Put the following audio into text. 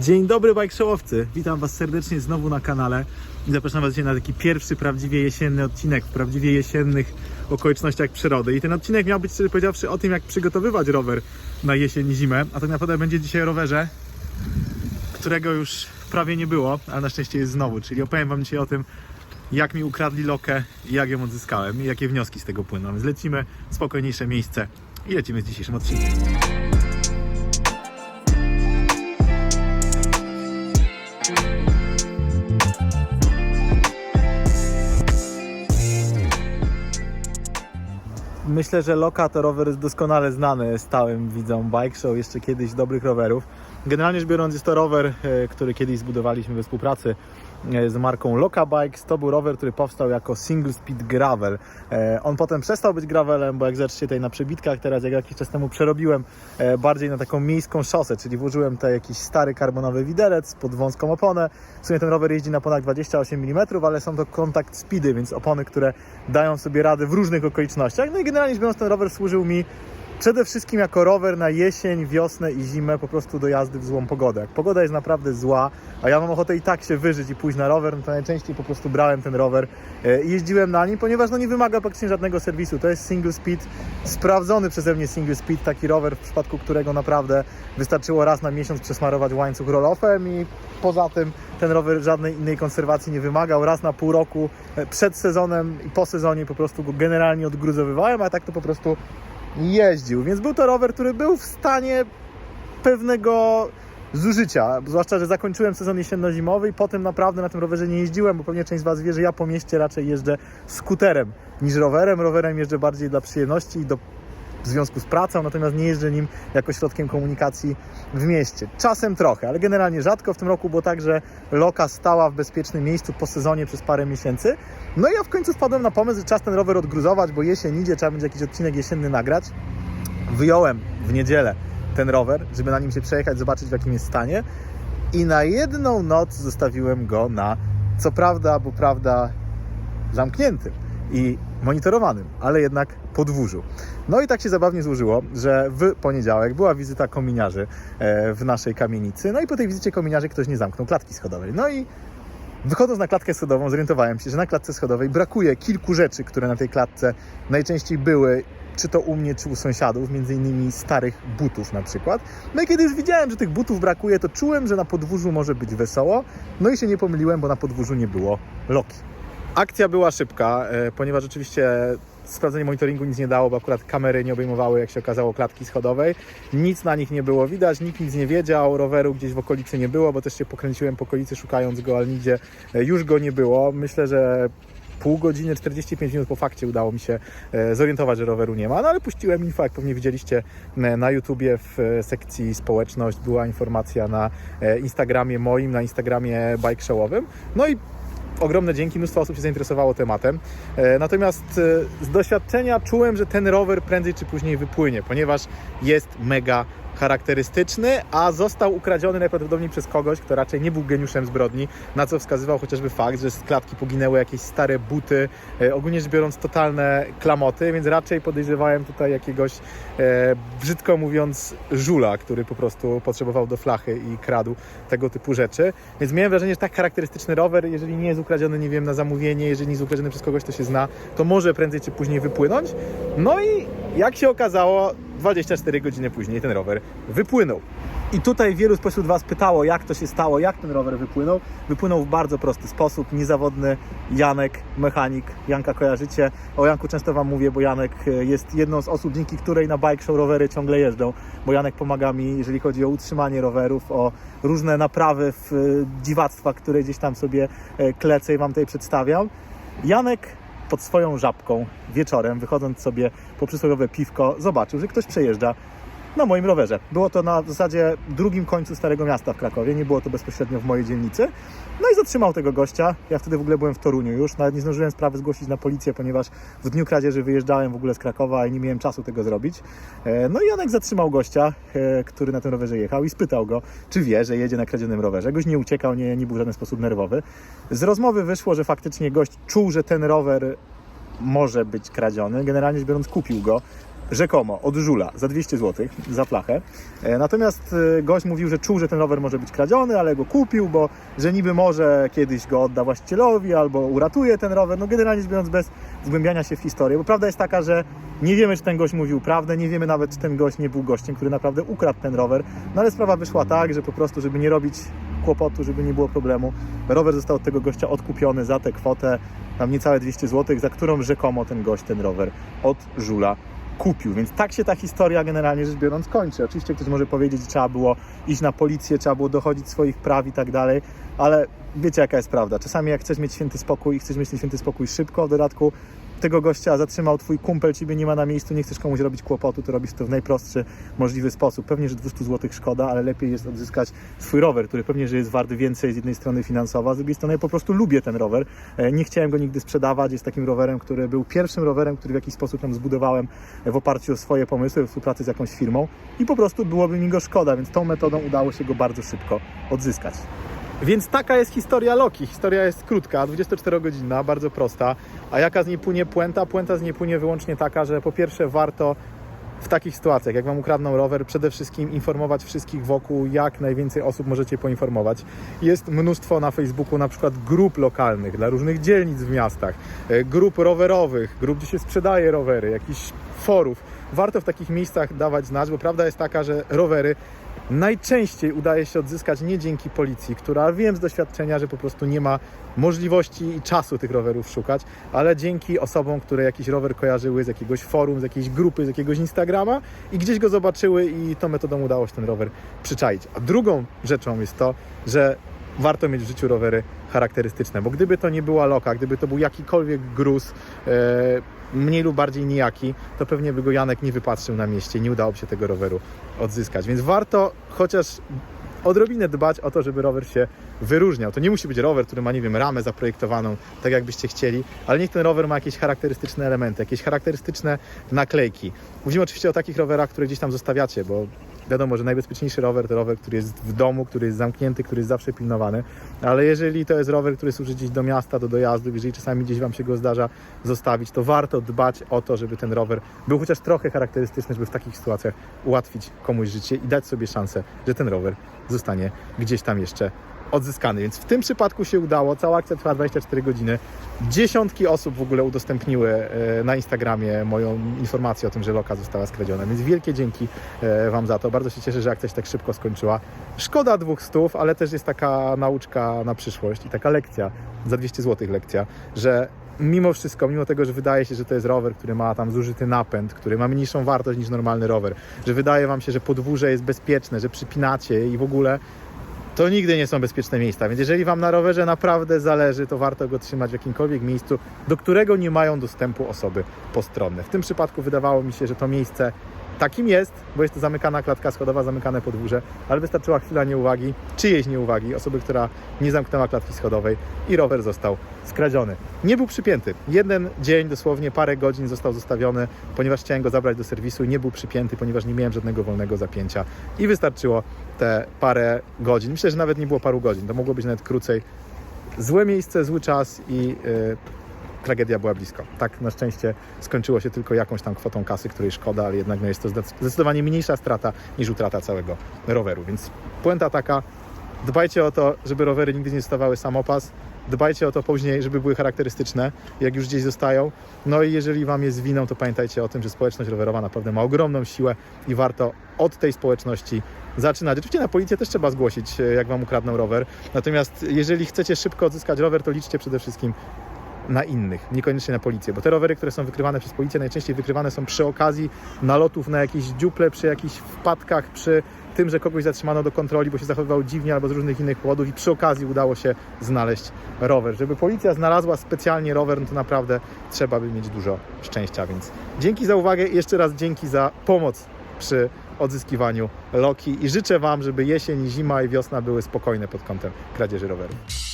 Dzień dobry bike showowcy, witam Was serdecznie znowu na kanale. Zapraszam Was dzisiaj na taki pierwszy prawdziwie jesienny odcinek w prawdziwie jesiennych okolicznościach przyrody. I ten odcinek miał być szczerze powiedziawszy o tym jak przygotowywać rower na jesień i zimę, a tak naprawdę będzie dzisiaj o rowerze, którego już prawie nie było, ale na szczęście jest znowu, czyli opowiem Wam dzisiaj o tym jak mi ukradli lokę i jak ją odzyskałem. I jakie wnioski z tego płyną, więc lecimy w spokojniejsze miejsce i lecimy z dzisiejszym odcinkiem. Myślę, że Loka to rower jest doskonale znany stałym widzom bike show, jeszcze kiedyś dobrych rowerów. Generalnie rzecz biorąc jest to rower, e, który kiedyś zbudowaliśmy we współpracy z marką Loka Bikes. To był rower, który powstał jako single speed gravel. E, On potem przestał być gravelem, bo jak zobaczycie tutaj na przebitkach, teraz jak jakiś czas temu przerobiłem e, bardziej na taką miejską szosę, czyli włożyłem tutaj jakiś stary karbonowy widelec pod wąską oponę. W sumie ten rower jeździ na ponad 28 mm, ale są to kontakt speedy, więc opony, które dają sobie radę w różnych okolicznościach. No i generalnie biorąc ten rower służył mi Przede wszystkim jako rower na jesień, wiosnę i zimę po prostu do jazdy w złą pogodę. Jak pogoda jest naprawdę zła, a ja mam ochotę i tak się wyżyć i pójść na rower, no to najczęściej po prostu brałem ten rower e, i jeździłem na nim, ponieważ no nie wymaga praktycznie żadnego serwisu. To jest single speed, sprawdzony przeze mnie single speed, taki rower, w przypadku którego naprawdę wystarczyło raz na miesiąc przesmarować łańcuch roll-offem i poza tym ten rower żadnej innej konserwacji nie wymagał. Raz na pół roku e, przed sezonem i po sezonie po prostu go generalnie odgruzowywałem, a tak to po prostu jeździł, więc był to rower, który był w stanie pewnego zużycia, zwłaszcza, że zakończyłem sezon jesienno-zimowy i potem naprawdę na tym rowerze nie jeździłem, bo pewnie część z Was wie, że ja po mieście raczej jeżdżę skuterem niż rowerem. Rowerem jeżdżę bardziej dla przyjemności i do w związku z pracą, natomiast nie jeżdżę nim jako środkiem komunikacji w mieście. Czasem trochę, ale generalnie rzadko. W tym roku było tak, że loka stała w bezpiecznym miejscu po sezonie przez parę miesięcy. No i ja w końcu wpadłem na pomysł, że czas ten rower odgruzować, bo jesień idzie, trzeba będzie jakiś odcinek jesienny nagrać. Wyjąłem w niedzielę ten rower, żeby na nim się przejechać, zobaczyć w jakim jest stanie. I na jedną noc zostawiłem go na, co prawda, bo prawda, zamkniętym i monitorowanym, ale jednak podwórzu. No i tak się zabawnie złożyło, że w poniedziałek była wizyta kominiarzy e, w naszej kamienicy. No i po tej wizycie kominiarzy ktoś nie zamknął klatki schodowej. No i wychodząc na klatkę schodową, zorientowałem się, że na klatce schodowej brakuje kilku rzeczy, które na tej klatce najczęściej były czy to u mnie, czy u sąsiadów, między innymi starych butów na przykład. No i kiedy już widziałem, że tych butów brakuje, to czułem, że na podwórzu może być wesoło. No i się nie pomyliłem, bo na podwórzu nie było loki. Akcja była szybka, e, ponieważ oczywiście sprawdzenie monitoringu nic nie dało, bo akurat kamery nie obejmowały, jak się okazało, klatki schodowej. Nic na nich nie było widać, nikt nic nie wiedział, roweru gdzieś w okolicy nie było, bo też się pokręciłem po okolicy szukając go, ale nigdzie e, już go nie było. Myślę, że pół godziny, 45 minut po fakcie udało mi się e, zorientować, że roweru nie ma, no ale puściłem info, jak pewnie widzieliście na YouTubie w sekcji społeczność była informacja na Instagramie moim, na Instagramie bike showowym. No i ogromne dzięki, mnóstwo osób się zainteresowało tematem. E, Natomiast e, z doświadczenia czułem, że ten rower prędzej czy później wypłynie, ponieważ jest mega charakterystyczny, a został ukradziony najprawdopodobniej przez kogoś, kto raczej nie był geniuszem zbrodni, na co wskazywał chociażby fakt, że z klatki poginęły jakieś stare buty, e, ogólnie rzecz biorąc totalne klamoty, więc raczej podejrzewałem tutaj jakiegoś, e, brzydko mówiąc, żula, który po prostu potrzebował do flachy i kradł tego typu rzeczy. Więc miałem wrażenie, że tak charakterystyczny rower, jeżeli nie jest ukradziony, nie wiem, na zamówienie, jeżeli nie jest ukradziony przez kogoś, kto się zna, to może prędzej czy później wypłynąć. No i jak się okazało, 24 godziny później ten rower wypłynął. I tutaj wielu spośród Was pytało, jak to się stało, jak ten rower wypłynął. Wypłynął w bardzo prosty sposób. Niezawodny Janek, mechanik. Janka kojarzycie. O Janku często Wam mówię, bo Janek e, jest jedną z osób, dzięki której na bike show rowery ciągle jeżdżą. Bo Janek pomaga mi, jeżeli chodzi o utrzymanie rowerów, o różne naprawy w e, dziwactwa, które gdzieś tam sobie e, klecę i Wam tutaj przedstawiam. Janek pod swoją żabką wieczorem, wychodząc sobie po przysłowiowe piwko, zobaczył, że ktoś przejeżdża na moim rowerze. Było to na zasadzie drugim końcu Starego Miasta w Krakowie, nie było to bezpośrednio w mojej dzielnicy. No i zatrzymał tego gościa. Ja wtedy w ogóle byłem w Toruniu już, nawet nie zdążyłem sprawy zgłosić na policję, ponieważ w dniu kradzieży wyjeżdżałem w ogóle z Krakowa i nie miałem czasu tego zrobić. E, No i Janek zatrzymał gościa, e, który na tym rowerze jechał i spytał go, czy wie, że jedzie na kradzionym rowerze. Gość nie uciekał, nie, nie był w żaden sposób nerwowy. Z rozmowy wyszło, że faktycznie gość czuł, że ten rower może być kradziony. Generalnie rzecz biorąc kupił go rzekomo od żula za 200 zł za flachę. E, Natomiast e, gość mówił, że czuł, że ten rower może być kradziony, ale go kupił, bo że niby może kiedyś go odda właścicielowi albo uratuje ten rower. No generalnie rzecz biorąc bez zgłębiania się w historię, bo prawda jest taka, że nie wiemy, czy ten gość mówił prawdę, nie wiemy nawet, czy ten gość nie był gościem, który naprawdę ukradł ten rower. No ale sprawa wyszła tak, że po prostu, żeby nie robić kłopotu, żeby nie było problemu, rower został od tego gościa odkupiony za tę kwotę, tam niecałe 200 zł, za którą rzekomo ten gość ten rower od żula kupił. Więc tak się ta historia generalnie rzecz biorąc kończy. Oczywiście ktoś może powiedzieć, że trzeba było iść na policję, trzeba było dochodzić swoich praw i tak dalej, ale wiecie jaka jest prawda. Czasami jak chcesz mieć święty spokój i chcesz mieć ten święty spokój szybko, w dodatku tego gościa zatrzymał twój kumpel, ciebie nie ma na miejscu, nie chcesz komuś robić kłopotu, to robisz to w najprostszy możliwy sposób. Pewnie, że 200 zł szkoda, ale lepiej jest odzyskać swój rower, który pewnie, że jest wart więcej z jednej strony finansowo, z drugiej strony ja po prostu lubię ten rower. E, Nie chciałem go nigdy sprzedawać, jest takim rowerem, który był pierwszym rowerem, który w jakiś sposób tam zbudowałem w oparciu o swoje pomysły, w współpracy z jakąś firmą i po prostu byłoby mi go szkoda, więc tą metodą udało się go bardzo szybko odzyskać. Więc taka jest historia Loki. Historia jest krótka, 24-godzinna, bardzo prosta. A jaka z niej płynie puenta? Puenta z niej płynie wyłącznie taka, że po pierwsze warto w takich sytuacjach, jak Wam ukradną rower, przede wszystkim informować wszystkich wokół, jak najwięcej osób możecie poinformować. Jest mnóstwo na Facebooku na przykład grup lokalnych dla różnych dzielnic w miastach, e, grup rowerowych, grup, gdzie się sprzedaje rowery, jakichś forów. Warto w takich miejscach dawać znać, bo prawda jest taka, że rowery najczęściej udaje się odzyskać nie dzięki policji, która wiem z doświadczenia, że po prostu nie ma możliwości i czasu tych rowerów szukać, ale dzięki osobom, które jakiś rower kojarzyły z jakiegoś forum, z jakiejś grupy, z jakiegoś Instagrama i gdzieś go zobaczyły i tą metodą udało się ten rower przyczaić. A drugą rzeczą jest to, że warto mieć w życiu rowery charakterystyczne, bo gdyby to nie była loka, gdyby to był jakikolwiek gruz, e, mniej lub bardziej nijaki, to pewnie by go Janek nie wypatrzył na mieście, nie udałoby się tego roweru odzyskać. Więc warto chociaż odrobinę dbać o to, żeby rower się wyróżniał. To nie musi być rower, który ma, nie wiem, ramę zaprojektowaną, tak jakbyście chcieli, ale niech ten rower ma jakieś charakterystyczne elementy, jakieś charakterystyczne naklejki. Mówimy oczywiście o takich rowerach, które gdzieś tam zostawiacie, bo wiadomo, że najbezpieczniejszy rower to rower, który jest w domu, który jest zamknięty, który jest zawsze pilnowany, ale jeżeli to jest rower, który służy gdzieś do miasta, do dojazdu, jeżeli czasami gdzieś Wam się go zdarza zostawić, to warto dbać o to, żeby ten rower był chociaż trochę charakterystyczny, żeby w takich sytuacjach ułatwić komuś życie i dać sobie szansę, że ten rower zostanie gdzieś tam jeszcze odzyskany. Więc w tym przypadku się udało. Cała akcja trwa 24 godziny. Dziesiątki osób w ogóle udostępniły e, na Instagramie moją informację o tym, że loka została skradziona. Więc wielkie dzięki e, Wam za to. Bardzo się cieszę, że akcja się tak szybko skończyła. Szkoda dwóch stów, ale też jest taka nauczka na przyszłość i taka lekcja, za 200 zł lekcja, że mimo wszystko, mimo tego, że wydaje się, że to jest rower, który ma tam zużyty napęd, który ma mniejszą wartość niż normalny rower, że wydaje Wam się, że podwórze jest bezpieczne, że przypinacie i w ogóle to nigdy nie są bezpieczne miejsca. Więc jeżeli Wam na rowerze naprawdę zależy, to warto go trzymać w jakimkolwiek miejscu, do którego nie mają dostępu osoby postronne. W tym przypadku wydawało mi się, że to miejsce takim jest, bo jest to zamykana klatka schodowa, zamykane podwórze, ale wystarczyła chwila nieuwagi, czyjejś nieuwagi, osoby, która nie zamknęła klatki schodowej i rower został skradziony. Nie był przypięty. Jeden dzień, dosłownie parę godzin został zostawiony, ponieważ chciałem go zabrać do serwisu nie był przypięty, ponieważ nie miałem żadnego wolnego zapięcia i wystarczyło te parę godzin. Myślę, że nawet nie było paru godzin, to mogło być nawet krócej. Złe miejsce, zły czas i yy, tragedia była blisko. Tak na szczęście skończyło się tylko jakąś tam kwotą kasy, której szkoda, ale jednak no, jest to zdecydowanie mniejsza strata niż utrata całego roweru. Więc puenta taka, dbajcie o to, żeby rowery nigdy nie dostawały samopas. Dbajcie o to później, żeby były charakterystyczne, jak już gdzieś zostają. No i jeżeli Wam jest winą, to pamiętajcie o tym, że społeczność rowerowa naprawdę ma ogromną siłę i warto od tej społeczności zaczynać. Oczywiście na policję też trzeba zgłosić, e, jak Wam ukradną rower. Natomiast jeżeli chcecie szybko odzyskać rower, to liczcie przede wszystkim na innych, niekoniecznie na policję, bo te rowery, które są wykrywane przez policję, najczęściej wykrywane są przy okazji nalotów na jakieś dziuple, przy jakichś wpadkach, przy tym, że kogoś zatrzymano do kontroli, bo się zachowywał dziwnie albo z różnych innych powodów i przy okazji udało się znaleźć rower. Żeby policja znalazła specjalnie rower, no to naprawdę trzeba by mieć dużo szczęścia, więc dzięki za uwagę jeszcze raz dzięki za pomoc przy odzyskiwaniu Loki i życzę Wam, żeby jesień, zima i wiosna były spokojne pod kątem kradzieży rowerów.